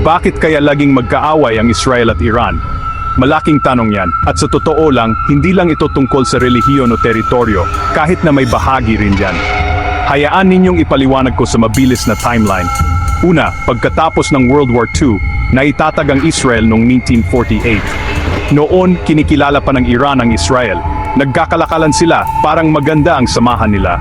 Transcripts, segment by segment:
Bakit kaya laging magkaaway ang Israel at Iran? Malaking tanong yan, at sa totoo lang, hindi lang ito tungkol sa relihiyon o teritoryo, kahit na may bahagi rin dyan. Hayaan ninyong ipaliwanag ko sa mabilis na timeline. Una, pagkatapos ng World War II, naitatag ang Israel noong 1948. Noon, kinikilala pa ng Iran ang Israel. Nagkakalakalan sila, parang maganda ang samahan nila.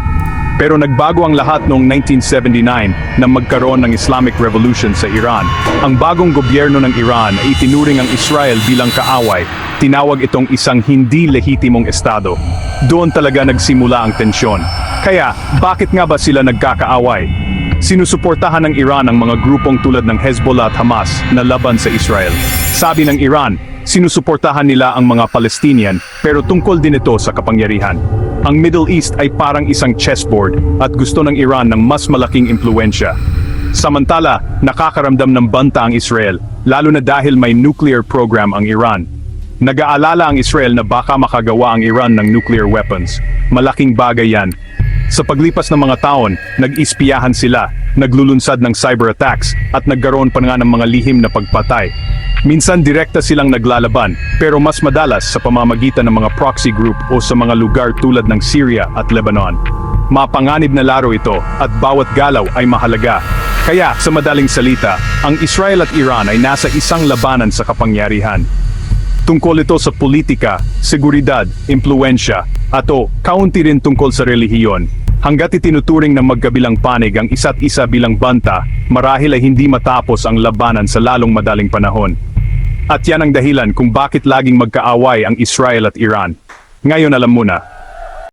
Pero nagbago ang lahat noong 1979 nang magkaroon ng Islamic Revolution sa Iran. Ang bagong gobyerno ng Iran ay itinuring ang Israel bilang kaaway. Tinawag itong isang hindi lehitimong estado. Doon talaga nagsimula ang tensyon. Kaya, bakit nga ba sila nagkakaaway? Sinusuportahan ng Iran ang mga grupong tulad ng Hezbollah at Hamas na laban sa Israel. Sabi ng Iran, sinusuportahan nila ang mga Palestinian pero tungkol din ito sa kapangyarihan. Ang Middle East ay parang isang chessboard at gusto ng Iran ng mas malaking impluensya. Samantala, nakakaramdam ng banta ang Israel, lalo na dahil may nuclear program ang Iran. Nag-aalala ang Israel na baka makagawa ang Iran ng nuclear weapons. Malaking bagay yan. Sa paglipas ng mga taon, nag-ispiyahan sila, naglulunsad ng cyber attacks, at nagkaroon pa nga ng mga lihim na pagpatay. Minsan direkta silang naglalaban, pero mas madalas sa pamamagitan ng mga proxy group o sa mga lugar tulad ng Syria at Lebanon. Mapanganib na laro ito, at bawat galaw ay mahalaga. Kaya, sa madaling salita, ang Israel at Iran ay nasa isang labanan sa kapangyarihan. Tungkol ito sa politika, seguridad, impluensya, at o, kaunti rin tungkol sa relihiyon. Hanggat itinuturing ng magkabilang panig ang isa't isa bilang banta, marahil ay hindi matapos ang labanan sa lalong madaling panahon. At yan ang dahilan kung bakit laging magkaaway ang Israel at Iran. Ngayon alam mo na,